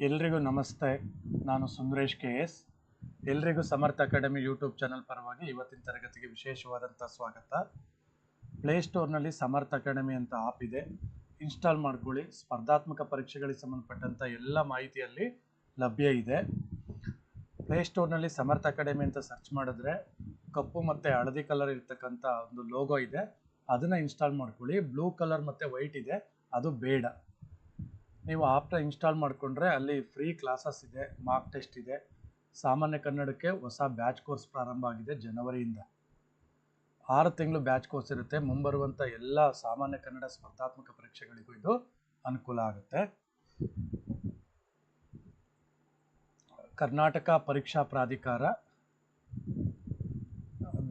ಎಲ್ರಿಗೂ ನಮಸ್ತೆ. ನಾನು ಸುಂದರೇಶ್ ಕೆ ಎಸ್. ಎಲ್ರಿಗೂ ಸಮರ್ಥ ಅಕಾಡೆಮಿ ಯೂಟ್ಯೂಬ್ ಚಾನಲ್ ಪರವಾಗಿ ಇವತ್ತಿನ ತರಗತಿಗೆ ವಿಶೇಷವಾದಂಥ ಸ್ವಾಗತ. ಪ್ಲೇಸ್ಟೋರ್ನಲ್ಲಿ ಸಮರ್ಥ ಅಕಾಡೆಮಿ ಅಂತ ಆಪ್ ಇದೆ. ಇನ್ಸ್ಟಾಲ್ ಮಾಡ್ಕೊಳ್ಳಿ. ಸ್ಪರ್ಧಾತ್ಮಕ ಪರೀಕ್ಷೆಗಳಿಗೆ ಸಂಬಂಧಪಟ್ಟಂಥ ಎಲ್ಲ ಮಾಹಿತಿಯಲ್ಲಿ ಲಭ್ಯ ಇದೆ. ಪ್ಲೇಸ್ಟೋರ್ನಲ್ಲಿ ಸಮರ್ಥ ಅಕಾಡೆಮಿ ಅಂತ ಸರ್ಚ್ ಮಾಡಿದ್ರೆ ಕಪ್ಪು ಮತ್ತು ಹಳದಿ ಕಲರ್ ಇರ್ತಕ್ಕಂಥ ಒಂದು ಲೋಗೋ ಇದೆ. ಅದನ್ನು ಇನ್ಸ್ಟಾಲ್ ಮಾಡ್ಕೊಳ್ಳಿ. ಬ್ಲೂ ಕಲರ್ ಮತ್ತು ವೈಟ್ ಇದೆ. ಅದು ಬೇಡ. ನೀವು ಆಪ್ನ ಇನ್ಸ್ಟಾಲ್ ಮಾಡಿಕೊಂಡ್ರೆ ಅಲ್ಲಿ ಫ್ರೀ ಕ್ಲಾಸಸ್ ಇದೆ ಮಾರ್ಕ್ ಟೆಸ್ಟ್ ಇದೆ. ಸಾಮಾನ್ಯ ಕನ್ನಡಕ್ಕೆ ಹೊಸ ಬ್ಯಾಚ್ ಕೋರ್ಸ್ ಪ್ರಾರಂಭ ಆಗಿದೆ ಜನವರಿಯಿಂದ. ಆರು ತಿಂಗಳು ಬ್ಯಾಚ್ ಕೋರ್ಸ್ ಇರುತ್ತೆ. ಮುಂಬರುವಂಥ ಎಲ್ಲ ಸಾಮಾನ್ಯ ಕನ್ನಡ ಸ್ಪರ್ಧಾತ್ಮಕ ಪರೀಕ್ಷೆಗಳಿಗೂ ಇದು ಅನುಕೂಲ ಆಗುತ್ತೆ. ಕರ್ನಾಟಕ ಪರೀಕ್ಷಾ ಪ್ರಾಧಿಕಾರ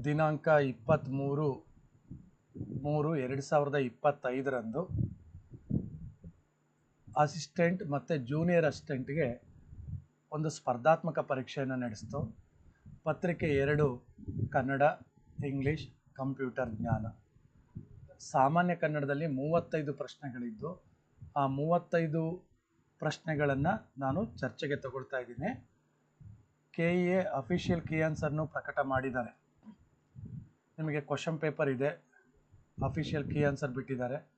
ದಿನಾಂಕ ಇಪ್ಪತ್ತ್ಮೂರು ಮೂರು, ಎರಡು ಸಾವಿರದ ಇಪ್ಪತ್ತೈದರಂದು ಅಸಿಸ್ಟೆಂಟ್ ಮತ್ತು ಜೂನಿಯರ್ ಅಸಿಸ್ಟೆಂಟ್ಗೆ ಒಂದು ಸ್ಪರ್ಧಾತ್ಮಕ ಪರೀಕ್ಷೆಯನ್ನು ನಡೆಸ್ತು. ಪತ್ರಿಕೆ ಎರಡು, ಕನ್ನಡ, ಇಂಗ್ಲೀಷ್, ಕಂಪ್ಯೂಟರ್ ಜ್ಞಾನ. ಸಾಮಾನ್ಯ ಕನ್ನಡದಲ್ಲಿ ಮೂವತ್ತೈದು ಪ್ರಶ್ನೆಗಳಿದ್ದು, ಆ ಮೂವತ್ತೈದು ಪ್ರಶ್ನೆಗಳನ್ನು ನಾನು ಚರ್ಚೆಗೆ ತಗೊಳ್ತಾ ಇದ್ದೀನಿ. K E A official key ಆನ್ಸರ್ನು ಪ್ರಕಟ ಮಾಡಿದ್ದಾರೆ. ನಿಮಗೆ ಕ್ವಶನ್ ಪೇಪರ್ ಇದೆ. ಅಫಿಷಿಯಲ್ ಕೀ ಆನ್ಸರ್ ಬಿಟ್ಟಿದ್ದಾರೆ.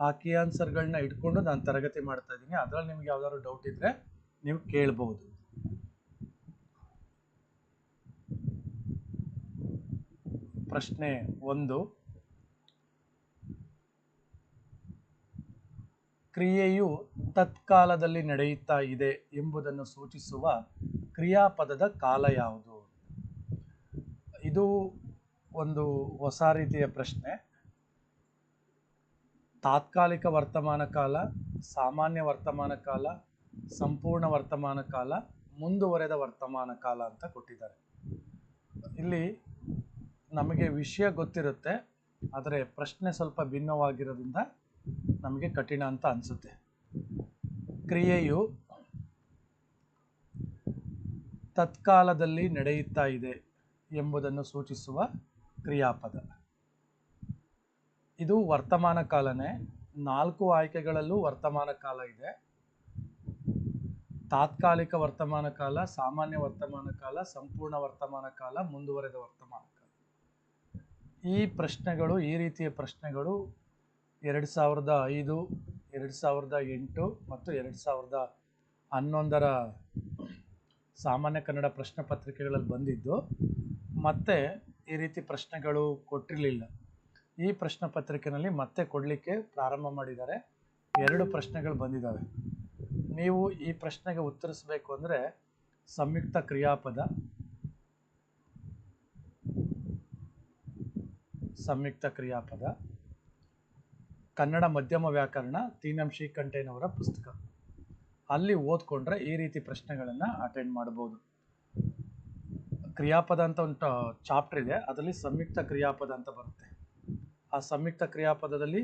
ಆ ಕೀ ಆನ್ಸರ್ಗಳನ್ನ ಇಟ್ಕೊಂಡು ನಾನು ತರಗತಿ ಮಾಡ್ತಾ ಇದ್ದೀನಿ. ಅದರಲ್ಲಿ ನಿಮ್ಗೆ ಯಾವ್ದಾದ್ರು ಡೌಟ್ ಇದ್ದರೆ ನೀವು ಕೇಳ್ಬೋದು. ಪ್ರಶ್ನೆ ಒಂದು. ಕ್ರಿಯೆಯು ತತ್ಕಾಲದಲ್ಲಿ ನಡೆಯುತ್ತಾ ಇದೆ ಎಂಬುದನ್ನು ಸೂಚಿಸುವ ಕ್ರಿಯಾಪದದ ಕಾಲ ಯಾವುದು? ಇದು ಒಂದು ಹೊಸ ರೀತಿಯ ಪ್ರಶ್ನೆ. ತಾತ್ಕಾಲಿಕ ವರ್ತಮಾನ ಕಾಲ, ಸಾಮಾನ್ಯ ವರ್ತಮಾನ ಕಾಲ, ಸಂಪೂರ್ಣ ವರ್ತಮಾನ ಕಾಲ, ಮುಂದುವರೆದ ವರ್ತಮಾನ ಕಾಲ ಅಂತ ಕೊಟ್ಟಿದ್ದಾರೆ. ಇಲ್ಲಿ ನಮಗೆ ವಿಷಯ ಗೊತ್ತಿರುತ್ತೆ, ಆದರೆ ಪ್ರಶ್ನೆ ಸ್ವಲ್ಪ ಭಿನ್ನವಾಗಿರೋದ್ರಿಂದ ನಮಗೆ ಕಠಿಣ ಅಂತ ಅನಿಸುತ್ತೆ. ಕ್ರಿಯೆಯು ತತ್ಕಾಲದಲ್ಲಿ ನಡೆಯುತ್ತಾ ಇದೆ ಎಂಬುದನ್ನು ಸೂಚಿಸುವ ಕ್ರಿಯಾಪದ. ಇದು ವರ್ತಮಾನ ಕಾಲನೇ. ನಾಲ್ಕು ಆಯ್ಕೆಗಳಲ್ಲೂ ವರ್ತಮಾನ ಕಾಲ ಇದೆ. ತಾತ್ಕಾಲಿಕ ವರ್ತಮಾನ ಕಾಲ, ಸಾಮಾನ್ಯ ವರ್ತಮಾನ ಕಾಲ, ಸಂಪೂರ್ಣ ವರ್ತಮಾನ ಕಾಲ, ಮುಂದುವರೆದ ವರ್ತಮಾನ ಕಾಲ. ಈ ಪ್ರಶ್ನೆಗಳು, ಈ ರೀತಿಯ ಪ್ರಶ್ನೆಗಳು ಎರಡು ಸಾವಿರದ ಐದು, ಎರಡು ಸಾವಿರದ ಎಂಟು ಮತ್ತು ಎರಡು ಸಾವಿರದ ಹನ್ನೊಂದರ ಸಾಮಾನ್ಯ ಕನ್ನಡ ಪ್ರಶ್ನೆ ಪತ್ರಿಕೆಗಳಲ್ಲಿ ಬಂದಿದ್ದು, ಮತ್ತೆ ಈ ರೀತಿ ಪ್ರಶ್ನೆಗಳು ಕೊಟ್ಟಿರಲಿಲ್ಲ. ಈ ಪ್ರಶ್ನೆ ಪತ್ರಿಕೆಯಲ್ಲಿ ಮತ್ತೆ ಕೊಡಲಿಕ್ಕೆ ಪ್ರಾರಂಭ ಮಾಡಿದ್ದಾರೆ. ಎರಡು ಪ್ರಶ್ನೆಗಳು ಬಂದಿದ್ದಾವೆ. ನೀವು ಈ ಪ್ರಶ್ನೆಗೆ ಉತ್ತರಿಸಬೇಕು ಅಂದರೆ ಸಂಯುಕ್ತ ಕ್ರಿಯಾಪದ ಸಂಯುಕ್ತ ಕ್ರಿಯಾಪದ, ಕನ್ನಡ ಮಧ್ಯಮ ವ್ಯಾಕರಣ ತೀನಂಶಿ ಕಂಠೇನವರ ಪುಸ್ತಕ. ಅಲ್ಲಿ ಓದ್ಕೊಂಡ್ರೆ ಈ ರೀತಿ ಪ್ರಶ್ನೆಗಳನ್ನು ಅಟೆಂಡ್ ಮಾಡ್ಬೋದು ಕ್ರಿಯಾಪದ ಅಂತ ಒಂದು ಚಾಪ್ಟರ್ ಇದೆ, ಅದರಲ್ಲಿ ಸಂಯುಕ್ತ ಕ್ರಿಯಾಪದ ಅಂತ ಬರುತ್ತೆ. ಆ ಸಂಯುಕ್ತ ಕ್ರಿಯಾಪದದಲ್ಲಿ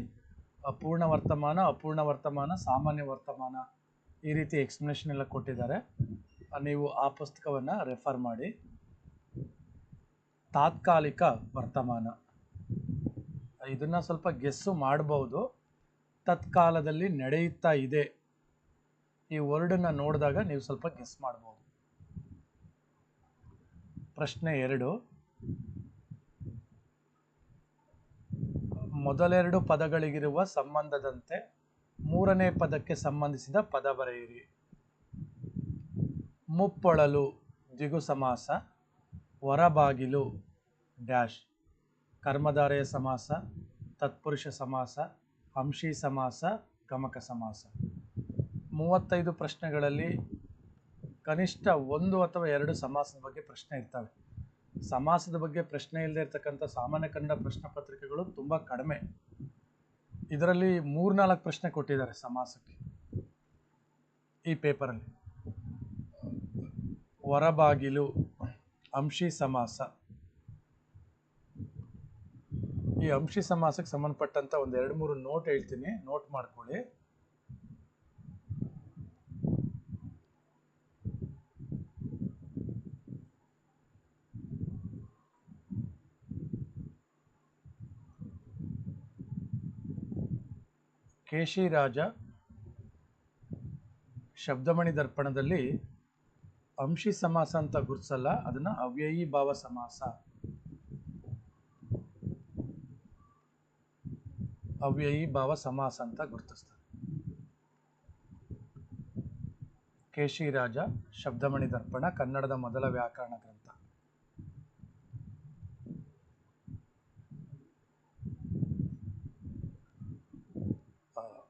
ಅಪೂರ್ಣ ವರ್ತಮಾನ ಅಪೂರ್ಣ ವರ್ತಮಾನ, ಸಾಮಾನ್ಯ ವರ್ತಮಾನ ಈ ರೀತಿ ಎಕ್ಸ್ಪ್ಲನೇಷನ್ ಎಲ್ಲ ಕೊಟ್ಟಿದ್ದಾರೆ. ನೀವು ಆ ಪುಸ್ತಕವನ್ನು ರೆಫರ್ ಮಾಡಿ. ತಾತ್ಕಾಲಿಕ ವರ್ತಮಾನ. ಇದನ್ನು ಸ್ವಲ್ಪ ಗೆಸ್ಸು ಮಾಡಬಹುದು ತತ್ಕಾಲದಲ್ಲಿ ನಡೆಯುತ್ತಾ ಇದೆ. ಈ ವರ್ಡನ್ನು ನೋಡಿದಾಗ ನೀವು ಸ್ವಲ್ಪ ಗೆಸ್ ಮಾಡ್ಬೋದು. ಪ್ರಶ್ನೆ ಎರಡು. ಮೊದಲೆರಡು ಪದಗಳಿಗಿರುವ ಸಂಬಂಧದಂತೆ ಮೂರನೇ ಪದಕ್ಕೆ ಸಂಬಂಧಿಸಿದ ಪದ ಬರೆಯಿರಿ. ಮುಪ್ಪೊಳಲು ದ್ವಿಗು ಸಮಾಸ ಹೊರಬಾಗಿಲು ಡ್ಯಾಶ್, ಕರ್ಮಧಾರೆಯ ಸಮಾಸ, ತತ್ಪುರುಷ ಸಮಾಸ ಅಂಶಿ ಸಮಾಸ, ಗಮಕ ಸಮಾಸ. ಮೂವತ್ತೈದು ಪ್ರಶ್ನೆಗಳಲ್ಲಿ ಕನಿಷ್ಠ ಒಂದು ಅಥವಾ ಎರಡು ಸಮಾಸದ ಬಗ್ಗೆ ಪ್ರಶ್ನೆ ಇರ್ತವೆ. ಸಮಾಸದ ಬಗ್ಗೆ ಪ್ರಶ್ನೆ ಇಲ್ಲದೆ ಇರತಕ್ಕಂಥ ಸಾಮಾನ್ಯ ಕನ್ನಡ ಪ್ರಶ್ನೆ ಪತ್ರಿಕೆಗಳು ತುಂಬ ಕಡಿಮೆ. ಇದರಲ್ಲಿ ಮೂರ್ನಾಲ್ಕು ಪ್ರಶ್ನೆ ಕೊಟ್ಟಿದ್ದಾರೆ ಸಮಾಸಕ್ಕೆ ಈ ಪೇಪರಲ್ಲಿ. ಹೊರಬಾಗಿಲು, ಅಂಶಿ ಸಮಾಸ. ಈ ಅಂಶಿ ಸಮಾಸಕ್ಕೆ ಸಂಬಂಧಪಟ್ಟಂತ ಒಂದು ಎರಡು ಮೂರು ನೋಟ್ ಹೇಳ್ತೀನಿ. ನೋಟ್ ಮಾಡ್ಕೊಳ್ಳಿ. ಕೇಶಿರಾಜ ಶಬ್ದಮಣಿ ದರ್ಪಣದಲ್ಲಿ ಅಂಶಿ ಸಮಾಸ ಅಂತ ಗುರುತಿಸಲ್ಲ, ಅದನ್ನ ಅವ್ಯಯಿ ಭಾವ ಸಮಾಸ. ಅವ್ಯಯಿ ಭಾವ ಸಮಾಸ ಅಂತ ಗುರುತಿಸ್ತಾರೆ. ಕೇಶಿರಾಜ ಶಬ್ದಮಣಿ ದರ್ಪಣ ಕನ್ನಡದ ಮೊದಲ ವ್ಯಾಕರಣ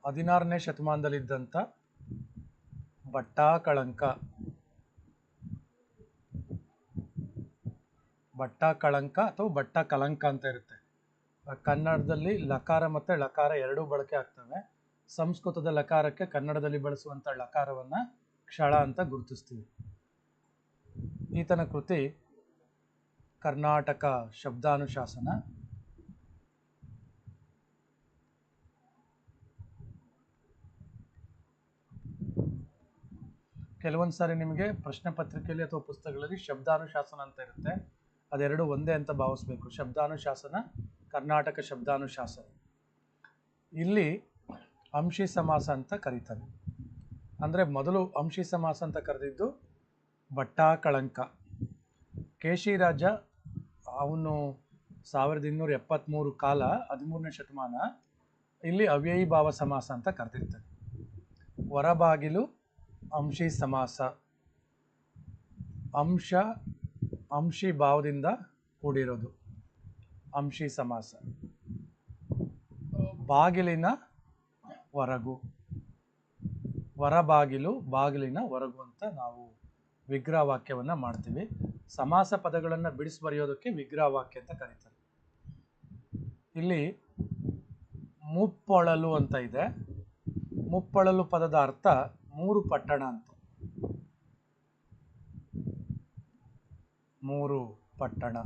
ಹದಿನಾರನೇ ಶತಮಾನದಲ್ಲಿದ್ದಂಥ ಭಟ್ಟಾಕಳಂಕ ಭಟ್ಟಾಕಳಂಕ ಅಥವಾ ಭಟ್ಟ ಕಲಂಕ ಅಂತ ಇರುತ್ತೆ. ಕನ್ನಡದಲ್ಲಿ ಲಕಾರ ಮತ್ತು ಲಕಾರ ಎರಡೂ ಬಳಕೆ ಆಗ್ತವೆ. ಸಂಸ್ಕೃತದ ಲಕಾರಕ್ಕೆ ಕನ್ನಡದಲ್ಲಿ ಬಳಸುವಂಥ ಲಕಾರವನ್ನು ಕ್ಷಳ ಅಂತ ಗುರುತಿಸ್ತೀವಿ. ಈತನ ಕೃತಿ ಕರ್ನಾಟಕ ಶಬ್ದಾನುಶಾಸನ. ಕೆಲವೊಂದು ಸಾರಿ ನಿಮಗೆ ಪ್ರಶ್ನೆ ಪತ್ರಿಕೆಯಲ್ಲಿ ಅಥವಾ ಪುಸ್ತಕಗಳಲ್ಲಿ ಶಬ್ದಾನುಶಾಸನ ಅಂತ ಇರುತ್ತೆ. ಅದೆರಡು ಒಂದೇ ಅಂತ ಭಾವಿಸ್ಬೇಕು. ಶಬ್ದಾನುಶಾಸನ, ಕರ್ನಾಟಕ ಶಬ್ದಾನುಶಾಸನ. ಇಲ್ಲಿ ಅಂಶಿ ಸಮಾಸ ಅಂತ ಕರೀತಾರೆ. ಅಂದರೆ ಮೊದಲು ಅಂಶಿ ಸಮಾಸ ಅಂತ ಕರೆದಿದ್ದು ಭಟ್ಟಾಕಳಂಕ. ಕೇಶಿರಾಜ ಅವನು ಸಾವಿರದ ಇನ್ನೂರ ಎಪ್ಪತ್ತ್ಮೂರು ಕಾಲ ಹದಿಮೂರನೇ ಶತಮಾನ ಇಲ್ಲಿ ಅವ್ಯಯಿ ಭಾವ ಸಮಾಸ ಅಂತ ಕರೆದಿರ್ತಾರೆ. ಹೊರಬಾಗಿಲು ಅಂಶಿ ಸಮಾಸ. ಅಂಶ, ಅಂಶಿ ಭಾವದಿಂದ ಕೂಡಿರೋದು. ಅಂಶಿ ಸಮಾಸ. ಬಾಗಿಲಿನ ಹೊರಗು ಹೊರಬಾಗಿಲು ಬಾಗಿಲಿನ ಹೊರಗು ಅಂತ ನಾವು ವಿಗ್ರಹ ವಾಕ್ಯವನ್ನು ಮಾಡ್ತೀವಿ. ಸಮಾಸ ಪದಗಳನ್ನು ಬಿಡಿಸಿ ಬರೆಯೋದಕ್ಕೆ ವಿಗ್ರಹ ವಾಕ್ಯ ಅಂತ ಕರೀತಾರೆ. ಇಲ್ಲಿ ಮುಪ್ಪೊಳಲು ಅಂತ ಇದೆ. ಮುಪ್ಪೊಳಲು ಪದದ ಅರ್ಥ ಮೂರು ಪಟ್ಟಣ ಅಂತ. ಮೂರು ಪಟ್ಟಣ.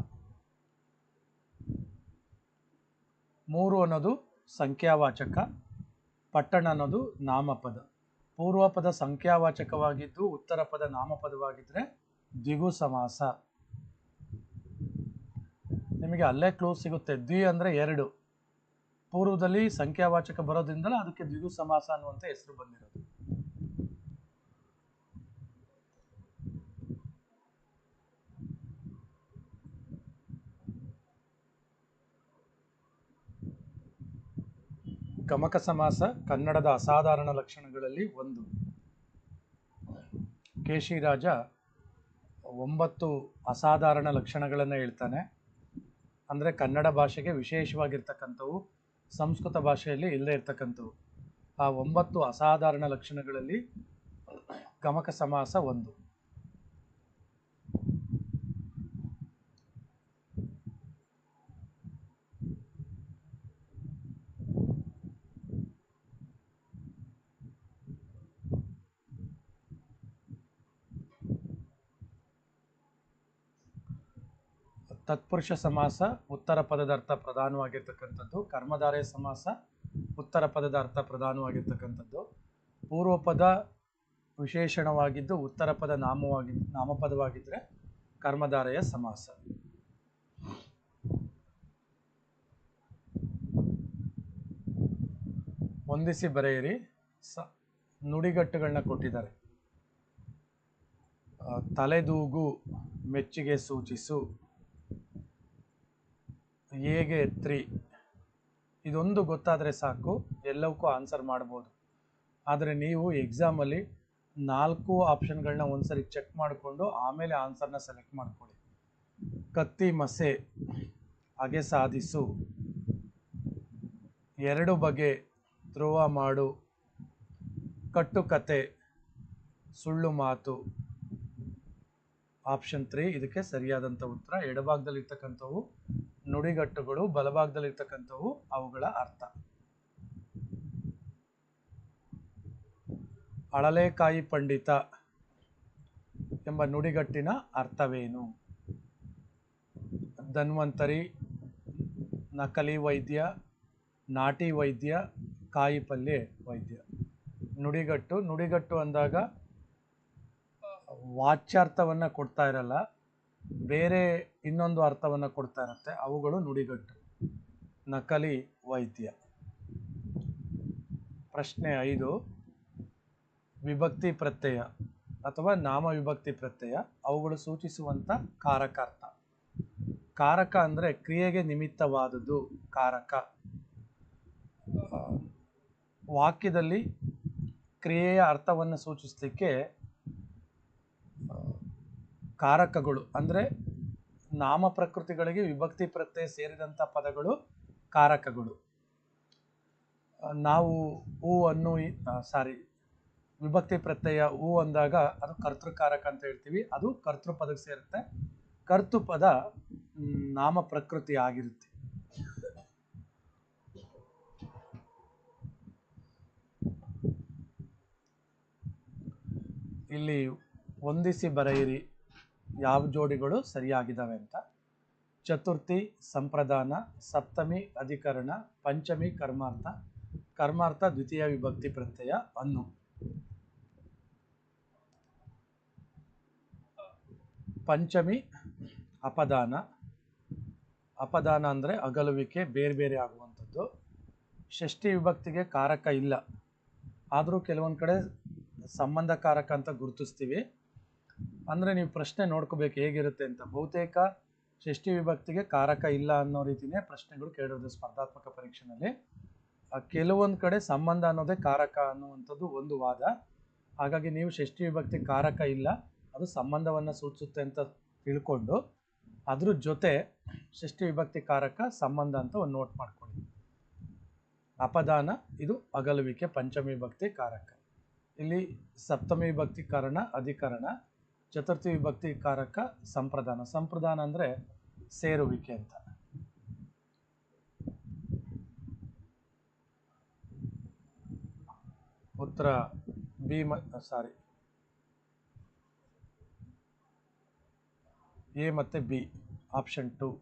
ಮೂರು ಅನ್ನೋದು ಸಂಖ್ಯಾವಾಚಕ, ಪಟ್ಟಣ ಅನ್ನೋದು ನಾಮಪದ. ಪೂರ್ವ ಪದ ಸಂಖ್ಯಾವಾಚಕವಾಗಿದ್ದು ಉತ್ತರ ಪದ ನಾಮಪದವಾಗಿದ್ದರೆ ದ್ವಿಗು ಸಮಾಸ. ನಿಮಗೆ ಅಲ್ಲೇ ಕ್ಲೋಸ್ ಸಿಗುತ್ತೆ. ದ್ವಿ ಅಂದರೆ ಎರಡು. ಪೂರ್ವದಲ್ಲಿ ಸಂಖ್ಯಾವಾಚಕ ಬರೋದ್ರಿಂದಲೇ ಅದಕ್ಕೆ ದ್ವಿಗು ಸಮಾಸ ಅನ್ನುವಂಥ ಹೆಸರು ಬಂದಿರೋದು. ಗಮಕ ಸಮಾಸ ಕನ್ನಡದ ಅಸಾಧಾರಣ ಲಕ್ಷಣಗಳಲ್ಲಿ ಒಂದು. ಕೇಶಿರಾಜ ಒಂಬತ್ತು ಅಸಾಧಾರಣ ಲಕ್ಷಣಗಳನ್ನು ಹೇಳ್ತಾನೆ. ಅಂದರೆ ಕನ್ನಡ ಭಾಷೆಗೆ ವಿಶೇಷವಾಗಿರ್ತಕ್ಕಂಥವು, ಸಂಸ್ಕೃತ ಭಾಷೆಯಲ್ಲಿ ಇಲ್ಲದೆ ಇರ್ತಕ್ಕಂಥವು. ಆ ಒಂಬತ್ತು ಅಸಾಧಾರಣ ಲಕ್ಷಣಗಳಲ್ಲಿ ಗಮಕ ಸಮಾಸ ಒಂದು. ತತ್ಪುರುಷ ಸಮಾಸ ಉತ್ತರ ಪದದ ಅರ್ಥ ಪ್ರಧಾನವಾಗಿರ್ತಕ್ಕಂಥದ್ದು. ಕರ್ಮಧಾರಯ ಸಮಾಸ ಉತ್ತರ ಪದದ ಅರ್ಥ ಪ್ರಧಾನವಾಗಿರ್ತಕ್ಕಂಥದ್ದು. ಪೂರ್ವ ಪದ ವಿಶೇಷಣವಾಗಿದ್ದು ಉತ್ತರ ಪದ ನಾಮವಾಗಿ ನಾಮಪದವಾಗಿದ್ದರೆ ಕರ್ಮಧಾರಯ ಸಮಾಸ. ಹೊಂದಿಸಿ ಬರೆಯಿರಿ. ಸ ನುಡಿಗಟ್ಟುಗಳನ್ನ ಕೊಟ್ಟಿದ್ದಾರೆ. ತಲೆದೂಗು, ಮೆಚ್ಚುಗೆ ಸೂಚಿಸು. ಹೇಗೆ ತ್ರೀ ಇದೊಂದು ಗೊತ್ತಾದರೆ ಸಾಕು, ಎಲ್ಲವಕ್ಕೂ ಆನ್ಸರ್ ಮಾಡ್ಬೋದು. ಆದರೆ ನೀವು ಎಕ್ಸಾಮಲ್ಲಿ ನಾಲ್ಕು ಆಪ್ಷನ್ಗಳನ್ನ ಒಂದ್ಸರಿ ಚೆಕ್ ಮಾಡಿಕೊಂಡು ಆಮೇಲೆ ಆನ್ಸರ್ನ ಸೆಲೆಕ್ಟ್ ಮಾಡ್ಕೊಳ್ಳಿ ಕತ್ತಿ, ಮಸೆ, ಹಾಗೆ ಸಾಧಿಸು. ಎರಡು ಬಗೆ ಧ್ರುವ ಮಾಡು. ಕಟ್ಟುಕತೆ ಸುಳ್ಳು ಮಾತು. ಆಪ್ಷನ್ ತ್ರೀ ಇದಕ್ಕೆ ಸರಿಯಾದಂಥ ಉತ್ತರ. ಎಡಭಾಗದಲ್ಲಿರ್ತಕ್ಕಂಥವು ನುಡಿಗಟ್ಟುಗಳು ಬಲಭಾಗದಲ್ಲಿರ್ತಕ್ಕಂಥವು ಅವುಗಳ ಅರ್ಥ. ಅಳಲೆಕಾಯಿ ಪಂಡಿತ ಎಂಬ ನುಡಿಗಟ್ಟಿನ ಅರ್ಥವೇನು? ಧನ್ವಂತರಿ, ನಕಲಿ ವೈದ್ಯ, ನಾಟಿ ವೈದ್ಯ, ಕಾಯಿ ವೈದ್ಯ. ನುಡಿಗಟ್ಟು ನುಡಿಗಟ್ಟು ಅಂದಾಗ ವಾಚ್ಯಾರ್ಥವನ್ನು ಕೊಡ್ತಾ ಇರಲ್ಲ. ಬೇರೆ ಇನ್ನೊಂದು ಅರ್ಥವನ್ನು ಕೊಡ್ತಾ ಇರುತ್ತೆ. ಅವುಗಳು ನುಡಿಗಟ್ಟು. ನಕಲಿ ವೈದ್ಯ. ಪ್ರಶ್ನೆ ಐದು. ವಿಭಕ್ತಿ ಪ್ರತ್ಯಯ ಅಥವಾ ನಾಮ ವಿಭಕ್ತಿ ಪ್ರತ್ಯಯ ಅವುಗಳು ಸೂಚಿಸುವಂತ ಕಾರಕಾರ್ಥ. ಕಾರಕ ಅಂದ್ರೆ ಕ್ರಿಯೆಗೆ ನಿಮಿತ್ತವಾದದ್ದು ಕಾರಕ. ವಾಕ್ಯದಲ್ಲಿ ಕ್ರಿಯೆಯ ಅರ್ಥವನ್ನು ಸೂಚಿಸಲಿಕ್ಕೆ ಕಾರಕಗಳು ಅಂದ್ರೆ ನಾಮ ಪ್ರಕೃತಿಗಳಿಗೆ ವಿಭಕ್ತಿ ಪ್ರತ್ಯಯ ಸೇರಿದಂಥ ಪದಗಳು ಕಾರಕಗಳು. ನಾವು ಹೂ ಅನ್ನು ಸಾರಿ ವಿಭಕ್ತಿ ಪ್ರತ್ಯಯ ಹೂ ಅಂದಾಗ ಅದು ಕರ್ತೃಕಾರಕ ಅಂತ ಹೇಳ್ತೀವಿ. ಅದು ಕರ್ತೃ ಪದಕ್ಕೆ ಸೇರುತ್ತೆ. ಕರ್ತೃ ಪದ ಮ್, ನಾಮ ಪ್ರಕೃತಿ ಆಗಿರುತ್ತೆ. ಇಲ್ಲಿ ಹೊಂದಿಸಿ ಬರೆಯಿರಿ. ಯಾವ ಜೋಡಿಗಳು ಸರಿಯಾಗಿದ್ದಾವೆ ಅಂತ? ಚತುರ್ಥಿ, ಸಂಪ್ರದಾನ, ಸಪ್ತಮಿ, ಅಧಿಕರಣ, ಪಂಚಮಿ, ಕರ್ಮಾರ್ಥ. ಕರ್ಮಾರ್ಥ ದ್ವಿತೀಯ ವಿಭಕ್ತಿ ಪ್ರತ್ಯಯ ಅನ್ನು. ಪಂಚಮಿ, ಅಪದಾನ. ಅಪದಾನ ಅಂದರೆ ಅಗಲುವಿಕೆ ಬೇರೆ ಬೇರೆ ಆಗುವಂಥದ್ದು. ಷಷ್ಠಿ ವಿಭಕ್ತಿಗೆ ಕಾರಕ ಇಲ್ಲ. ಆದರೂ ಕೆಲವೊಂದು ಕಡೆ ಸಂಬಂಧ ಕಾರಕ ಅಂತ ಗುರುತಿಸ್ತೀವಿ. ಅಂದರೆ ನೀವು ಪ್ರಶ್ನೆ ನೋಡ್ಕೋಬೇಕು ಹೇಗಿರುತ್ತೆ ಅಂತ. ಬಹುತೇಕ ಷಷ್ಠಿ ವಿಭಕ್ತಿಗೆ ಕಾರಕ ಇಲ್ಲ ಅನ್ನೋ ರೀತಿನೇ ಪ್ರಶ್ನೆಗಳು ಕೇಳಿರೋದು ಸ್ಪರ್ಧಾತ್ಮಕ ಪರೀಕ್ಷೆನಲ್ಲಿ. ಕೆಲವೊಂದು ಕಡೆ ಸಂಬಂಧ ಅನ್ನೋದೇ ಕಾರಕ ಅನ್ನುವಂಥದ್ದು ಒಂದು ವಾದ. ಹಾಗಾಗಿ ನೀವು ಷಷ್ಠಿ ವಿಭಕ್ತಿ ಕಾರಕ ಇಲ್ಲ, ಅದು ಸಂಬಂಧವನ್ನು ಸೂಚಿಸುತ್ತೆ ಅಂತ ತಿಳ್ಕೊಂಡು ಅದ್ರ ಜೊತೆ ಷಷ್ಠಿ ವಿಭಕ್ತಿ ಕಾರಕ, ಸಂಬಂಧ ಅಂತ ಒಂದು ನೋಟ್ ಮಾಡ್ಕೊಳ್ಳಿ. ಅಪದಾನ, ಇದು ಅಗಲುವಿಕೆ, ಪಂಚಮಿ ವಿಭಕ್ತಿ ಕಾರಕ. ಇಲ್ಲಿ ಸಪ್ತಮಿ ವಿಭಕ್ತಿ ಕಾರಣ, ಅಧಿಕರಣ. ಚತುರ್ಥಿ ವಿಭಕ್ತಿ ಕಾರಕ ಸಂಪ್ರದಾನ. ಸಂಪ್ರದಾನ ಅಂದರೆ ಸೇರುವಿಕೆ ಅಂತ. ಉತ್ತರ ಬಿ ಮ ಸಾರಿ. ಎ ಮತ್ತು ಬಿ, ಆಪ್ಷನ್ ಟು.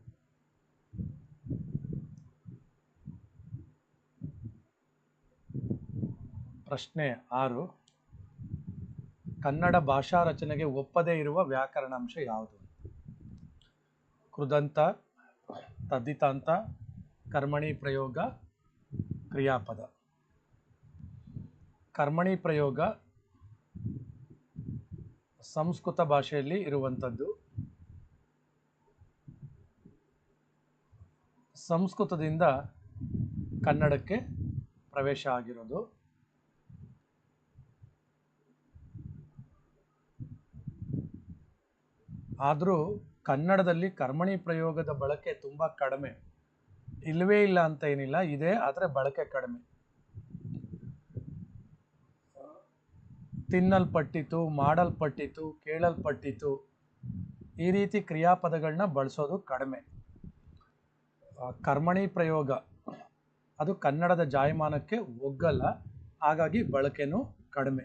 ಪ್ರಶ್ನೆ ಆರು. ಕನ್ನಡ ಭಾಷಾ ರಚನೆಗೆ ಒಪ್ಪದೇ ಇರುವ ವ್ಯಾಕರಣಾಂಶ ಯಾವುದು? ಕೃದಂತ ತದ್ದಿತಾಂತ ಕರ್ಮಣಿ ಪ್ರಯೋಗ, ಕ್ರಿಯಾಪದ. ಕರ್ಮಣಿ ಪ್ರಯೋಗ ಸಂಸ್ಕೃತ ಭಾಷೆಯಲ್ಲಿ ಇರುವಂಥದ್ದು. ಸಂಸ್ಕೃತದಿಂದ ಕನ್ನಡಕ್ಕೆ ಪ್ರವೇಶ ಆಗಿರೋದು. ಆದರೂ ಕನ್ನಡದಲ್ಲಿ ಕರ್ಮಣಿ ಪ್ರಯೋಗದ ಬಳಕೆ ತುಂಬ ಕಡಿಮೆ. ಇಲ್ಲವೇ ಇಲ್ಲ ಅಂತ ಏನಿಲ್ಲ, ಇದೆ, ಆದರೆ ಬಳಕೆ ಕಡಿಮೆ. ತಿನ್ನಲ್ಪಟ್ಟಿತು, ಮಾಡಲ್ಪಟ್ಟಿತು, ಕೇಳಲ್ಪಟ್ಟಿತು, ಈ ರೀತಿ ಕ್ರಿಯಾಪದಗಳನ್ನ ಬಳಸೋದು ಕಡಿಮೆ. ಕರ್ಮಣಿ ಪ್ರಯೋಗ, ಅದು ಕನ್ನಡದ ಜಾಯಮಾನಕ್ಕೆ ಒಗ್ಗಲ್ಲ, ಹಾಗಾಗಿ ಬಳಕೆನೂ ಕಡಿಮೆ.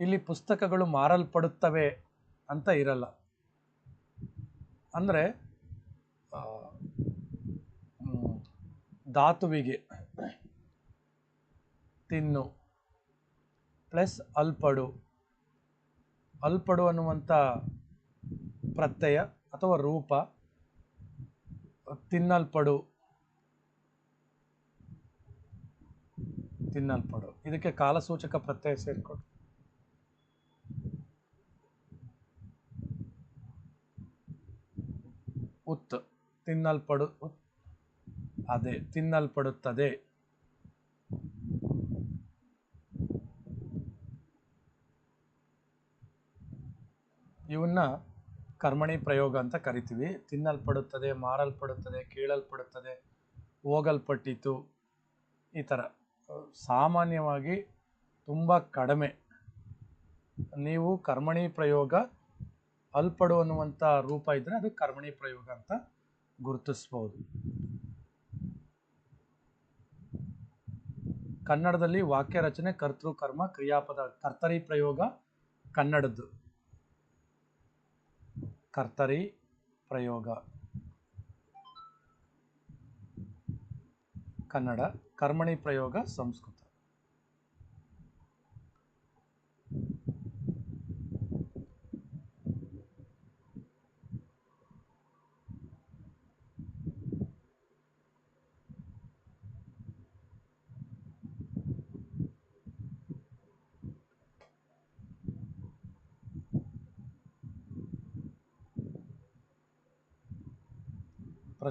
ಇಲ್ಲಿ ಪುಸ್ತಕಗಳು ಮಾರಲ್ಪಡುತ್ತವೆ ಅಂತ ಇರಲ್ಲ. ಅಂದರೆ ಧಾತುವಿಗೆ ತಿನ್ನು ಪ್ಲಸ್ ಅಲ್ಪಡು. ಅಲ್ಪಡು ಅನ್ನುವಂಥ ಪ್ರತ್ಯಯ ಅಥವಾ ರೂಪ, ತಿನ್ನಲ್ಪಡು. ತಿನ್ನಲ್ಪಡು. ಇದಕ್ಕೆ ಕಾಲಸೂಚಕ ಪ್ರತ್ಯಯ ಸೇರಿಕೊಡು. ಉತ್, ತಿನ್ನಲ್ಪಡು ಅದೇ, ತಿನ್ನಲ್ಪಡುತ್ತದೆ. ಇವನ್ನ ಕರ್ಮಣಿ ಪ್ರಯೋಗ ಅಂತ ಕರಿತೀವಿ. ತಿನ್ನಲ್ಪಡುತ್ತದೆ, ಮಾರಲ್ಪಡುತ್ತದೆ, ಕೇಳಲ್ಪಡುತ್ತದೆ, ಹೋಗಲ್ಪಟ್ಟಿತು, ಈ ಥರ. ಸಾಮಾನ್ಯವಾಗಿ ತುಂಬ ಕಡಿಮೆ. ನೀವು ಕರ್ಮಣಿ ಪ್ರಯೋಗ ಅಲ್ಪಡು ಅನ್ನುವಂಥ ರೂಪ ಇದ್ದರೆ ಅದು ಕರ್ಮಣಿ ಪ್ರಯೋಗ ಅಂತ ಗುರುತಿಸ್ಬೋದು. ಕನ್ನಡದಲ್ಲಿ ವಾಕ್ಯ ರಚನೆ, ಕರ್ತೃ ಕರ್ಮ, ಕ್ರಿಯಾಪದ, ಕರ್ತರಿ ಪ್ರಯೋಗ ಕನ್ನಡದ್ದು. ಕರ್ತರಿ ಪ್ರಯೋಗ. ಕನ್ನಡ ಕರ್ಮಣಿ ಪ್ರಯೋಗ ಸಂಸ್ಕೃತ.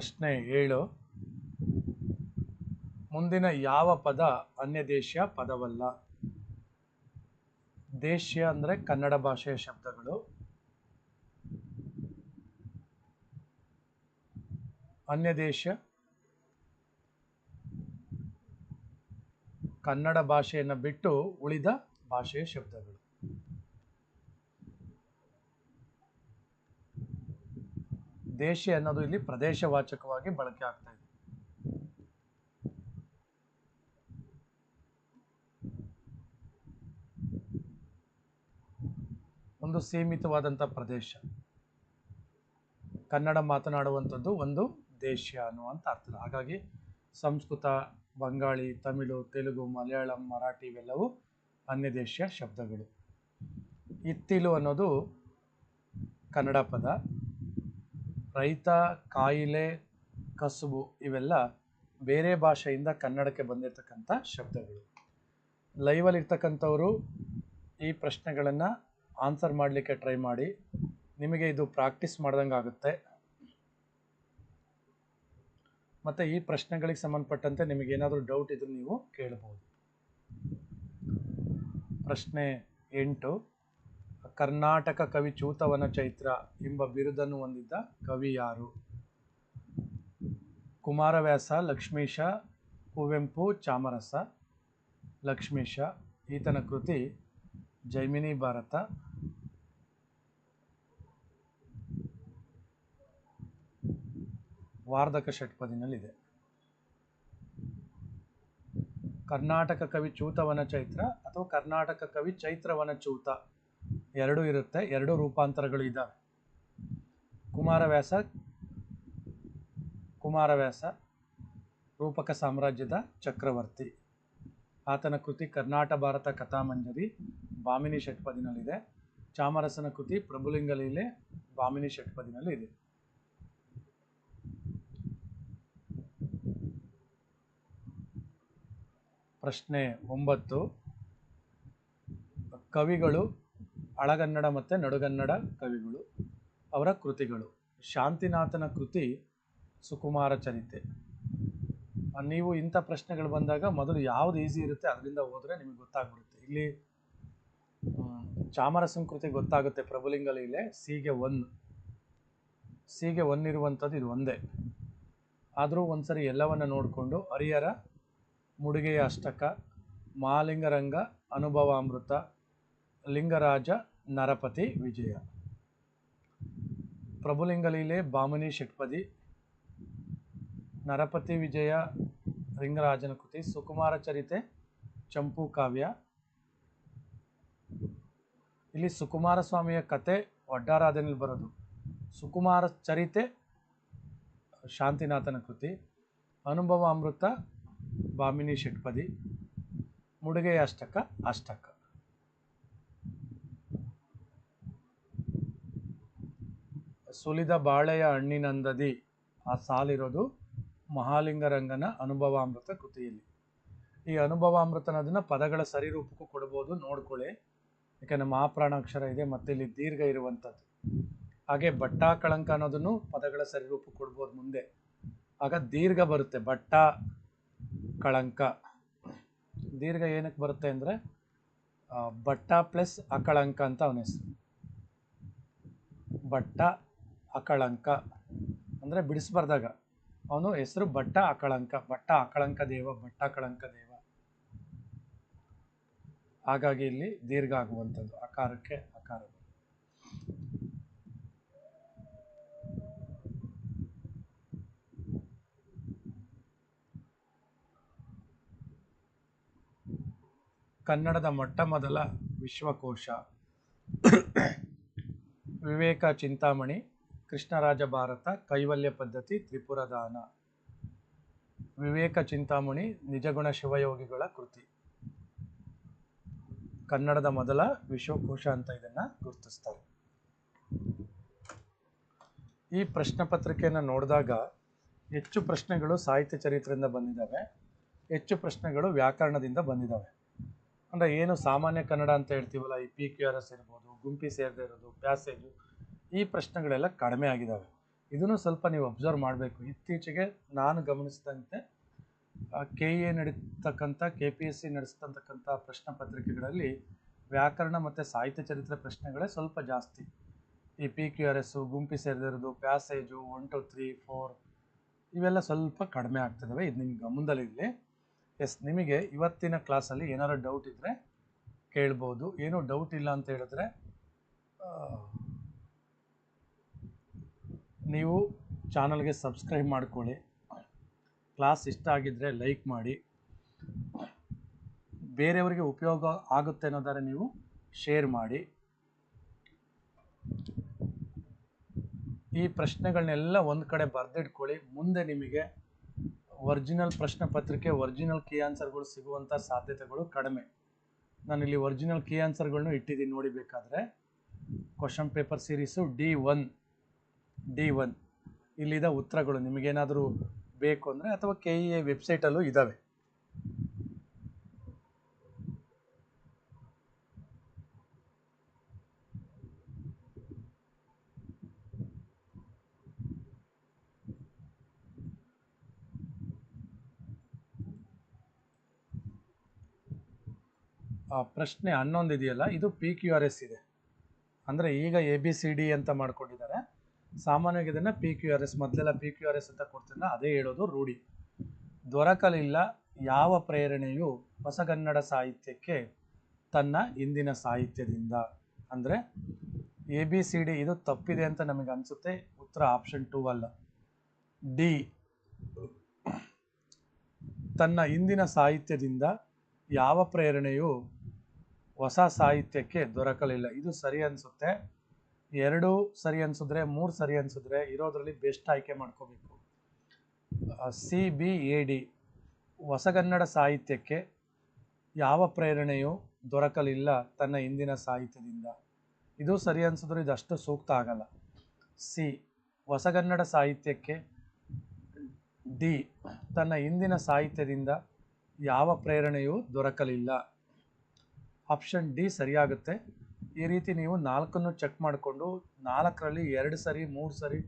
ಪ್ರಶ್ನೆ ಏಳು. ಮುಂದಿನ ಯಾವ ಪದ ಅನ್ಯ ದೇಶ ಪದವಲ್ಲ? ದೇಶೀಯ ಅಂದರೆ ಕನ್ನಡ ಭಾಷೆಯ ಶಬ್ದಗಳು. ಅನ್ಯದೇಶ ಕನ್ನಡ ಭಾಷೆಯನ್ನು ಬಿಟ್ಟು ಉಳಿದ ಭಾಷೆಯ ಶಬ್ದಗಳು. ದೇಶ ಅನ್ನೋದು ಇಲ್ಲಿ ಪ್ರದೇಶವಾಚಕವಾಗಿ ಬಳಕೆ ಆಗ್ತಾ ಇದೆ. ಒಂದು ಸೀಮಿತವಾದಂಥ ಪ್ರದೇಶ. ಕನ್ನಡ ಮಾತನಾಡುವಂಥದ್ದು ಒಂದು ದೇಶ ಅನ್ನುವಂಥ ಅರ್ಥ. ಹಾಗಾಗಿ ಸಂಸ್ಕೃತ, ಬಂಗಾಳಿ, ತಮಿಳು, ತೆಲುಗು, ಮಲಯಾಳಂ, ಮರಾಠಿ ಇವೆಲ್ಲವೂ ಅನ್ಯ ದೇಶೀಯ ಶಬ್ದಗಳು. ಇತ್ತಿಲು ಅನ್ನೋದು ಕನ್ನಡ ಪದ. ರೈತ, ಕಾಯಿಲೆ, ಕಸುಬು ಇವೆಲ್ಲ ಬೇರೆ ಭಾಷೆಯಿಂದ ಕನ್ನಡಕ್ಕೆ ಬಂದಿರತಕ್ಕಂಥ ಶಬ್ದಗಳು. ಲೈವಲ್ಲಿ ಇರ್ತಕ್ಕಂಥವರು ಈ ಪ್ರಶ್ನೆಗಳನ್ನು ಆನ್ಸರ್ ಮಾಡಲಿಕ್ಕೆ ಟ್ರೈ ಮಾಡಿ. ನಿಮಗೆ ಇದು ಪ್ರಾಕ್ಟೀಸ್ ಮಾಡ್ದಂಗೆ ಆಗುತ್ತೆ. ಮತ್ತು ಈ ಪ್ರಶ್ನೆಗಳಿಗೆ ಸಂಬಂಧಪಟ್ಟಂತೆ ನಿಮಗೇನಾದರೂ ಡೌಟ್ ಇದ್ರೂ ನೀವು ಕೇಳಬಹುದು ಪ್ರಶ್ನೆ ಎಂಟು ಕರ್ನಾಟಕ ಕವಿ ಚೂತವನ ಚೈತ್ರ ಎಂಬ ಬಿರುದನ್ನು ಹೊಂದಿದ್ದ ಕವಿ ಯಾರು? ಕುಮಾರವ್ಯಾಸ, ಲಕ್ಷ್ಮೀಶ, ಕುವೆಂಪು, ಚಾಮರಸ, ಲಕ್ಷ್ಮೀಶ, ಈತನ ಕೃತಿ ಜೈಮಿನಿ ಭಾರತ. ವಾರ್ಧಕ ಷಟ್ಪದಿನಲ್ಲಿದೆ ಕರ್ನಾಟಕ ಕವಿ ಚೂತವನ ಚೈತ್ರ ಅಥವಾ ಕರ್ನಾಟಕ ಕವಿ ಚೈತ್ರವನ ಚೂತ? ಎರಡೂ ಇರುತ್ತೆ, ಎರಡು ರೂಪಾಂತರಗಳು ಇದ್ದಾವೆ. ಕುಮಾರವ್ಯಾಸ ಕುಮಾರವ್ಯಾಸ, ರೂಪಕ ಸಾಮ್ರಾಜ್ಯದ ಚಕ್ರವರ್ತಿ. ಆತನ ಕೃತಿ ಕರ್ನಾಟ ಭಾರತ ಕಥಾಮಂಜರಿ, ಬಾಮಿನಿ ಷಟ್ಪದಿನಲ್ಲಿದೆ. ಚಾಮರಸನ ಕೃತಿ ಪ್ರಭುಲಿಂಗ ಲೀಲೆ ಬಾಮಿನಿ ಷಟ್ಪದಿನಲ್ಲಿ ಇದೆ ಪ್ರಶ್ನೆ ಒಂಬತ್ತು. ಕವಿಗಳು ಹಳಗನ್ನಡ ಮತ್ತು ನಡುಗನ್ನಡ ಕವಿಗಳು, ಅವರ ಕೃತಿಗಳು. ಶಾಂತಿನಾಥನ ಕೃತಿ ಸುಕುಮಾರ ಚರಿತೆ. ನೀವು ಇಂಥ ಪ್ರಶ್ನೆಗಳು ಬಂದಾಗ ಮೊದಲು ಯಾವ್ದು ಈಸಿ ಇರುತ್ತೆ ಅದರಿಂದ ಹೋದರೆ ನಿಮಗೆ ಗೊತ್ತಾಗ್ಬಿಡುತ್ತೆ. ಇಲ್ಲಿ ಚಾಮರ ಸಂಕೃತಿ ಕೃತಿ ಗೊತ್ತಾಗುತ್ತೆ ಪ್ರಭುಲಿಂಗ ಲೀಲೆ, ಸಿಗೆ ಒನ್ ಸಿಗೆ ಒನ್ ಇರುವಂಥದ್ದು ಇದು ಒಂದೇ. ಆದರೂ ಒಂದ್ಸರಿ ಎಲ್ಲವನ್ನ ನೋಡಿಕೊಂಡು ಹರಿಹರ ಮುಡಿಗೆಯ ಅಷ್ಟಕ, ಮಾಲಿಂಗರಂಗ ಅನುಭವ ಅಮೃತ ಲಿಂಗರಾಜ ನರಪತಿ ವಿಜಯ. ಪ್ರಭುಲಿಂಗಲೀಲೆ ಬಾಮನಿ ಷಟ್ಪದಿ. ನರಪತಿ ವಿಜಯ ರಿಂಗರಾಜನ ಕೃತಿ. ಸುಕುಮಾರ ಚರಿತೆ, ಚಂಪು ಕಾವ್ಯ. ಇಲ್ಲಿ ಸುಕುಮಾರ ಸ್ವಾಮಿಯ ಕತೆ ಒಡ್ಡಾರಾಧನೆಯಲ್ಲಿ ಬರೋದು. ಸುಕುಮಾರ ಚರಿತೆ, ಶಾಂತಿನಾಥನ ಕೃತಿ. ಅನುಭವ ಅಮೃತ ಬಾಮಿನಿ ಷಟ್ಪದಿ. ಮುಡುಗೆಯ ಅಷ್ಟಕ ಅಷ್ಟಕ. ಸುಲಿದ ಬಾಳೆಯ ಹಣ್ಣಿನಂದದಿ. ಆ ಸಾಲಿರೋದು ಮಹಾಲಿಂಗರಂಗನ ಅನುಭವಾಮೃತ ಕೃತಿಯಲ್ಲಿ. ಈ ಅನುಭವಾಮೃತನದನ್ನ ಪದಗಳ ಸರಿರೂಪಕ್ಕೂ ಕೊಡ್ಬೋದು ನೋಡ್ಕೊಳ್ಳಿ. ಯಾಕೆಂದರೆ ಮಹಾಪ್ರಾಣಾಕ್ಷರ ಇದೆ ಮತ್ತೆ ಇಲ್ಲಿ ದೀರ್ಘ ಇರುವಂಥದ್ದು. ಹಾಗೆ ಬಟ್ಟಾ ಕಳಂಕ ಅನ್ನೋದನ್ನು ಪದಗಳ ಸರಿರೂಪ ಕೊಡ್ಬೋದು ಮುಂದೆ. ಆಗ ದೀರ್ಘ ಬರುತ್ತೆ ಬಟ್ಟ ಕಳಂಕ. ದೀರ್ಘ ಏನಕ್ಕೆ ಬರುತ್ತೆ ಅಂದರೆ ಬಟ್ಟ ಪ್ಲಸ್ ಅಕಳಂಕ ಅಂತ ಅವನ ಹೆಸರು. ಬಟ್ಟ ಅಕಳಂಕ ಅಂದರೆ ಬಿಡಿಸ್ಬಾರ್ದಾಗ. ಅವನು ಹೆಸರು ಭಟ್ಟ ಅಕಳಂಕ ಭಟ್ಟ ಅಕಳಂಕ ದೇವ ಬಟ್ಟ ಕಳಂಕ ದೇವ. ಹಾಗಾಗಿ ಇಲ್ಲಿ ದೀರ್ಘ ಆಗುವಂಥದ್ದು, ಅಕಾರಕ್ಕೆ ಅಕಾರ ಕನ್ನಡದ ಮೊಟ್ಟ ಮೊದಲ ವಿಶ್ವಕೋಶ. ವಿವೇಕ ಚಿಂತಾಮಣಿ ಕೃಷ್ಣರಾಜ ಭಾರತ, ಕೈವಲ್ಯ ಪದ್ಧತಿ ತ್ರಿಪುರದಾನ ವಿವೇಕ ಚಿಂತಾಮಣಿ, ನಿಜಗುಣ ಶಿವಯೋಗಿಗಳ ಕೃತಿ. ಕನ್ನಡದ ಮೊದಲ ವಿಶ್ವಕೋಶ ಅಂತ ಇದನ್ನ ಗುರುತಿಸ್ತಾರೆ. ಈ ಪ್ರಶ್ನೆ ಪತ್ರಿಕೆಯನ್ನು ನೋಡಿದಾಗ ಹೆಚ್ಚು ಪ್ರಶ್ನೆಗಳು ಸಾಹಿತ್ಯ ಚರಿತ್ರೆಯಿಂದ ಬಂದಿದ್ದಾವೆ. ಹೆಚ್ಚು ಪ್ರಶ್ನೆಗಳು ವ್ಯಾಕರಣದಿಂದ ಬಂದಿದ್ದಾವೆ. ಅಂದರೆ ಏನು ಸಾಮಾನ್ಯ ಕನ್ನಡ ಅಂತ ಹೇಳ್ತೀವಲ್ಲ, ಈ ಪಿ ಕ್ಯೂ ಆರ್ ಎಸ್ ಇರ್ಬೋದು, ಗುಂಪಿ ಸೇರದೇ ಇರೋದು ಪ್ಯಾಸೇಜು ಈ ಪ್ರಶ್ನೆಗಳೆಲ್ಲ ಕಡಿಮೆ ಆಗಿದ್ದಾವೆ ಇದನ್ನು ಸ್ವಲ್ಪ ನೀವು ಅಬ್ಸರ್ವ್ ಮಾಡಬೇಕು. ಇತ್ತೀಚೆಗೆ ನಾನು ಗಮನಿಸಿದಂತೆ ಕೆ ಎ ನಡೀತಕ್ಕಂಥ ಕೆ ಪಿ ಎಸ್ ಸಿ ನಡೆಸ್ತಕ್ಕಂಥ ಪ್ರಶ್ನೆ ಪತ್ರಿಕೆಗಳಲ್ಲಿ ವ್ಯಾಕರಣ ಮತ್ತು ಸಾಹಿತ್ಯ ಚರಿತ್ರೆ ಪ್ರಶ್ನೆಗಳೇ ಸ್ವಲ್ಪ ಜಾಸ್ತಿ. ಈ ಪಿ ಕ್ಯೂ ಆರ್ ಎಸ್ಸು ಗುಂಪಿ ಸೇರಿದಿರೋದು passage one two three four ಇವೆಲ್ಲ ಸ್ವಲ್ಪ ಕಡಿಮೆ ಆಗ್ತಿದ್ದಾವೆ ಇದು ನಿಮ್ಗೆ ಗಮನದಲ್ಲಿರಲಿ ಎಸ್, ನಿಮಗೆ ಇವತ್ತಿನ ಕ್ಲಾಸಲ್ಲಿ ಏನಾದ್ರು ಡೌಟ್ ಇದ್ದರೆ ಕೇಳ್ಬೋದು. ಏನೂ ಡೌಟ್ ಇಲ್ಲ ಅಂತ ಹೇಳಿದ್ರೆ ನೀವು ಚಾನಲ್ಗೆ ಸಬ್ಸ್ಕ್ರೈಬ್ ಮಾಡ್ಕೊಳ್ಳಿ. ಕ್ಲಾಸ್ ಇಷ್ಟ ಆಗಿದ್ದರೆ ಲೈಕ್ ಮಾಡಿ. ಬೇರೆಯವರಿಗೆ ಉಪಯೋಗ ಆಗುತ್ತೆ ಅನ್ನೋದಾದ್ರೆ ನೀವು ಶೇರ್ ಮಾಡಿ. ಈ ಪ್ರಶ್ನೆಗಳನ್ನೆಲ್ಲ ಒಂದು ಕಡೆ ಬರೆದಿಟ್ಕೊಳ್ಳಿ. ಮುಂದೆ ನಿಮಗೆ ಒರಿಜಿನಲ್ ಪ್ರಶ್ನೆ ಪತ್ರಿಕೆ, ಒರಿಜಿನಲ್ ಕೀ ಆನ್ಸರ್ಗಳು ಸಿಗುವಂಥ ಸಾಧ್ಯತೆಗಳು ಕಡಿಮೆ. ನಾನು ಇಲ್ಲಿ ಒರಿಜಿನಲ್ ಕೀ ಆನ್ಸರ್ಗಳನ್ನು ಇಟ್ಟಿದ್ದೀನಿ ನೋಡಿ ಬೇಕಾದರೆ. Question paper series D one. D one. ಇಲ್ಲಿದ ಉತ್ತರಗಳು ನಿಮಗೇನಾದರೂ ಬೇಕು ಅಂದರೆ ಅಥವಾ ಕೆ ಇ ಎ ವೆಬ್ಸೈಟಲ್ಲೂ ಇದ್ದಾವೆ ಆ ಪ್ರಶ್ನೆ ಹನ್ನೊಂದು ಇದೆಯಲ್ಲ ಇದು ಪಿ ಕ್ಯೂ ಆರ್ ಎಸ್ ಇದೆ. ಅಂದರೆ ಈಗ ಎ ಬಿ ಸಿ ಡಿ ಅಂತ ಮಾಡ್ಕೊಂಡಿದ್ದಾರೆ. ಸಾಮಾನ್ಯವಾಗಿ ಇದನ್ನು ಪಿ ಕ್ಯೂ ಆರ್ ಎಸ್ ಮೊದಲೆಲ್ಲ ಪಿ ಕ್ಯೂ ಆರ್ ಎಸ್ ಅಂತ ಕೊಡ್ತಿಲ್ಲ ಅದೇ ಹೇಳೋದು ರೂಢಿ. ದೊರಕಲಿಲ್ಲ ಯಾವ ಪ್ರೇರಣೆಯು ಹೊಸಗನ್ನಡ ಸಾಹಿತ್ಯಕ್ಕೆ ತನ್ನ ಇಂದಿನ ಸಾಹಿತ್ಯದಿಂದ. ಅಂದರೆ ಎ ಬಿ ಸಿ ಡಿ ಇದು ತಪ್ಪಿದೆ ಅಂತ ನಮಗೆ ಅನಿಸುತ್ತೆ, ಉತ್ತರ ಆಪ್ಷನ್ ಟೂ ಅಲ್ಲ. ಡಿ ತನ್ನ ಇಂದಿನ ಸಾಹಿತ್ಯದಿಂದ ಯಾವ ಪ್ರೇರಣೆಯು ಹೊಸ ಸಾಹಿತ್ಯಕ್ಕೆ ದೊರಕಲಿಲ್ಲ. ಇದು ಸರಿ ಅನಿಸುತ್ತೆ. ಎರಡು ಸರಿ ಅನ್ಸಿದ್ರೆ, ಮೂರು ಸರಿ ಅನಿಸಿದ್ರೆ ಇರೋದ್ರಲ್ಲಿ ಬೆಸ್ಟ್ ಆಯ್ಕೆ ಮಾಡ್ಕೋಬೇಕು. ಸಿ ಬಿ ಎ ಡಿ ಹೊಸಗನ್ನಡ ಸಾಹಿತ್ಯಕ್ಕೆ ಯಾವ ಪ್ರೇರಣೆಯು ದೊರಕಲಿಲ್ಲ ತನ್ನ ಹಿಂದಿನ ಸಾಹಿತ್ಯದಿಂದ. ಇದು ಸರಿ ಅನಿಸಿದ್ರು ಇದು ಅಷ್ಟು ಸೂಕ್ತ ಆಗಲ್ಲ. ಸಿ, ಹೊಸಗನ್ನಡ ಸಾಹಿತ್ಯಕ್ಕೆ ಡಿ, ತನ್ನ ಹಿಂದಿನ ಸಾಹಿತ್ಯದಿಂದ ಯಾವ ಪ್ರೇರಣೆಯೂ ದೊರಕಲಿಲ್ಲ. Option D ಸರಿಯಾಗುತ್ತೆ. ಈ ರೀತಿ ನೀವು ನಾಲ್ಕನ್ನು ಚೆಕ್ ಮಾಡಿಕೊಂಡು ನಾಲ್ಕರಲ್ಲಿ ಎರಡು ಸರಿ, ಮೂರು ಸರಿ,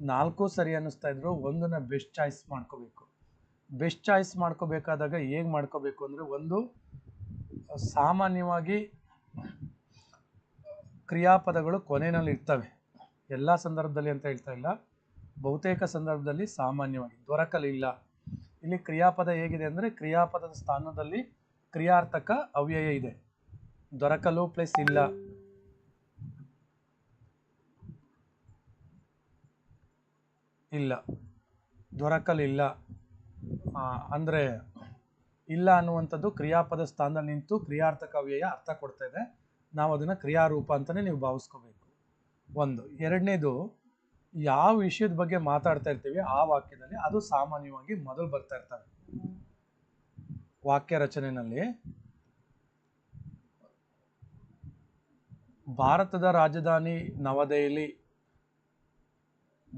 ನಾಲ್ಕು ಸರಿ ಅನ್ನಿಸ್ತಾ ಇದ್ರು ಒಂದನ್ನು ಬೆಸ್ಟ್ ಚಾಯ್ಸ್ ಮಾಡ್ಕೋಬೇಕು. ಬೆಸ್ಟ್ ಚಾಯ್ಸ್ ಮಾಡ್ಕೋಬೇಕಾದಾಗ ಹೇಗೆ ಮಾಡ್ಕೋಬೇಕು ಅಂದರೆ ಒಂದು, ಸಾಮಾನ್ಯವಾಗಿ ಕ್ರಿಯಾಪದಗಳು ಕೊನೆಯಲ್ಲಿ ಇರ್ತವೆ. ಎಲ್ಲ ಸಂದರ್ಭದಲ್ಲಿ ಅಂತ ಹೇಳ್ತಾ ಇಲ್ಲ. ಬಹುತೇಕ ಸಂದರ್ಭದಲ್ಲಿ ಸಾಮಾನ್ಯವಾಗಿ ದೊರಕಲಿಲ್ಲ. ಇಲ್ಲಿ ಕ್ರಿಯಾಪದ ಹೇಗಿದೆ ಅಂದರೆ ಕ್ರಿಯಾಪದದ ಸ್ಥಾನದಲ್ಲಿ ಕ್ರಿಯಾರ್ಥಕ ಅವ್ಯಯ ಇದೆ. ದೊರಕಲು ಪ್ಲಸ್ ಇಲ್ಲ. ಇಲ್ಲ. ದೊರಕಲಿಲ್ಲ. ಅಂದ್ರೆ ಇಲ್ಲ ಅನ್ನುವಂಥದ್ದು ಕ್ರಿಯಾಪದ ಸ್ಥಾನದಲ್ಲಿ ನಿಂತು ಕ್ರಿಯಾರ್ಥಕ ವ್ಯಯ ಅರ್ಥ ಕೊಡ್ತಾ ನಾವು ಅದನ್ನು ಕ್ರಿಯಾರೂಪ ಅಂತಲೇ ನೀವು ಭಾವಿಸ್ಕೋಬೇಕು. ಒಂದು. ಎರಡನೇದು, ಯಾವ ವಿಷಯದ ಬಗ್ಗೆ ಮಾತಾಡ್ತಾ ಇರ್ತೀವಿ ಆ ವಾಕ್ಯದಲ್ಲಿ ಅದು ಸಾಮಾನ್ಯವಾಗಿ ಮೊದಲು ಬರ್ತಾ ಇರ್ತವೆ. ವಾಕ್ಯ ರಚನೆಯಲ್ಲಿ ಭಾರತದ ರಾಜಧಾನಿ ನವದೆಹಲಿ.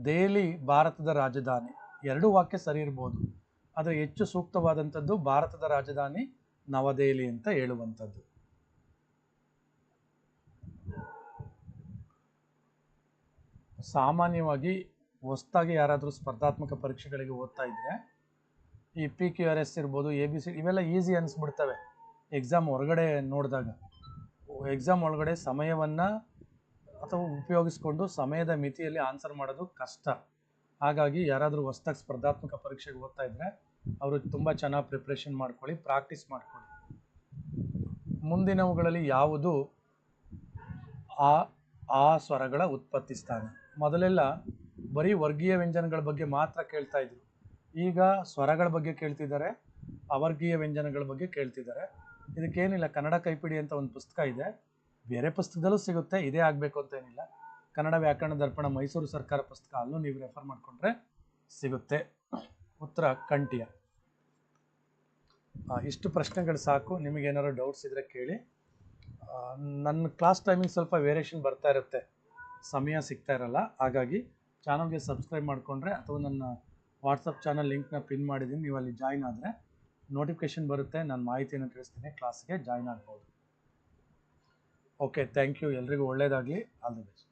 ದೆಹಲಿ, ಭಾರತದ ರಾಜಧಾನಿ. ಎರಡೂ ವಾಕ್ಯ ಸರಿ ಇರ್ಬೋದು. ಆದರೆ ಹೆಚ್ಚು ಸೂಕ್ತವಾದಂಥದ್ದು ಭಾರತದ ರಾಜಧಾನಿ ನವದೆಹಲಿ ಅಂತ ಹೇಳುವಂಥದ್ದು. ಸಾಮಾನ್ಯವಾಗಿ ಹೊಸ್ದಾಗಿ ಯಾರಾದರೂ ಸ್ಪರ್ಧಾತ್ಮಕ ಪರೀಕ್ಷೆಗಳಿಗೆ ಓದ್ತಾ ಇದ್ರೆ, ಈ ಪಿ ಕ್ಯೂ ಆರ್ ಎಸ್ ಇರ್ಬೋದು ಎ ಬಿ ಸಿ ಇವೆಲ್ಲ ಈಸಿ ಅನಿಸ್ಬಿಡ್ತವೆ. ಎಕ್ಸಾಮ್ ಹೊರಗಡೆ ನೋಡಿದಾಗ. ಎಕ್ಸಾಮ್ ಒಳಗಡೆ ಸಮಯವನ್ನು ಅಥವಾ ಉಪಯೋಗಿಸ್ಕೊಂಡು ಸಮಯದ ಮಿತಿಯಲ್ಲಿ ಆನ್ಸರ್ ಮಾಡೋದು ಕಷ್ಟ. ಹಾಗಾಗಿ ಯಾರಾದರೂ ಹೊಸ್ದಾಗಿ ಸ್ಪರ್ಧಾತ್ಮಕ ಪರೀಕ್ಷೆಗೆ ಓದ್ತಾ ಇದ್ದರೆ ಅವರು ತುಂಬ ಚೆನ್ನಾಗಿ ಪ್ರಿಪ್ರೇಷನ್ ಮಾಡ್ಕೊಳ್ಳಿ ಪ್ರಾಕ್ಟೀಸ್ ಮಾಡ್ಕೊಳ್ಳಿ. ಮುಂದಿನವುಗಳಲ್ಲಿ ಯಾವುದು? ಆ ಆ ಸ್ವರಗಳ ಉತ್ಪತ್ತಿ ಸ್ಥಾನ. ಮೊದಲೆಲ್ಲ ಬರೀ ವರ್ಗೀಯ ವ್ಯಂಜನಗಳ ಬಗ್ಗೆ ಮಾತ್ರ ಕೇಳ್ತಾ ಇದ್ರು. ಈಗ ಸ್ವರಗಳ ಬಗ್ಗೆ ಕೇಳ್ತಿದ್ದಾರೆ, ಅವರ್ಗೀಯ ವ್ಯಂಜನಗಳ ಬಗ್ಗೆ ಕೇಳ್ತಿದ್ದಾರೆ. ಇದಕ್ಕೇನಿಲ್ಲ, ಕನ್ನಡ ಕೈಪಿಡಿ ಅಂತ ಒಂದು ಪುಸ್ತಕ ಇದೆ. ಬೇರೆ ಪುಸ್ತಕದಲ್ಲೂ ಸಿಗುತ್ತೆ, ಇದೇ ಆಗಬೇಕು ಅಂತ ಏನಿಲ್ಲ. ಕನ್ನಡ ವ್ಯಾಕರಣ ದರ್ಪಣ ಮೈಸೂರು ಸರ್ಕಾರ ಪುಸ್ತಕ ಅಲ್ಲೂ ನೀವು ರೆಫರ್ ಮಾಡಿಕೊಂಡ್ರೆ ಸಿಗುತ್ತೆ. ಉತ್ತರ, ಕಂಠಿಯ. ಇಷ್ಟು ಪ್ರಶ್ನೆಗಳು ಸಾಕು. ನಿಮಗೆ ಏನಾದ್ರು ಡೌಟ್ಸ್ ಇದ್ದರೆ ಕೇಳಿ. ನನ್ನ ಕ್ಲಾಸ್ ಟೈಮಿಂಗ್ ಸ್ವಲ್ಪ ವೇರಿಯೇಷನ್ ಬರ್ತಾ ಇರುತ್ತೆ. ಸಮಯ ಸಿಗ್ತಾ ಇರಲ್ಲ. ಹಾಗಾಗಿ ಚಾನಲ್ಗೆ ಸಬ್ಸ್ಕ್ರೈಬ್ ಮಾಡಿಕೊಂಡ್ರೆ ಅಥವಾ ನನ್ನ ವಾಟ್ಸಪ್ ಚಾನಲ್ ಲಿಂಕ್ನ ಪಿನ್ ಮಾಡಿದ್ದೀನಿ, ನೀವು ಅಲ್ಲಿ ಜಾಯ್ನ್ ಆದರೆ ನೋಟಿಫಿಕೇಶನ್ ಬರುತ್ತೆ, ನಾನು ಮಾಹಿತಿಯನ್ನು ತಿಳಿಸ್ತೀನಿ ಕ್ಲಾಸ್ಗೆ ಜಾಯ್ನ್ ಆಗ್ಬೋದು. ಓಕೆ ಥ್ಯಾಂಕ್ ಯು ಎಲ್ರಿಗೂ ಒಳ್ಳೆಯದಾಗಲಿ ಆಲ್ ದಿ ಬೆಸ್ಟ್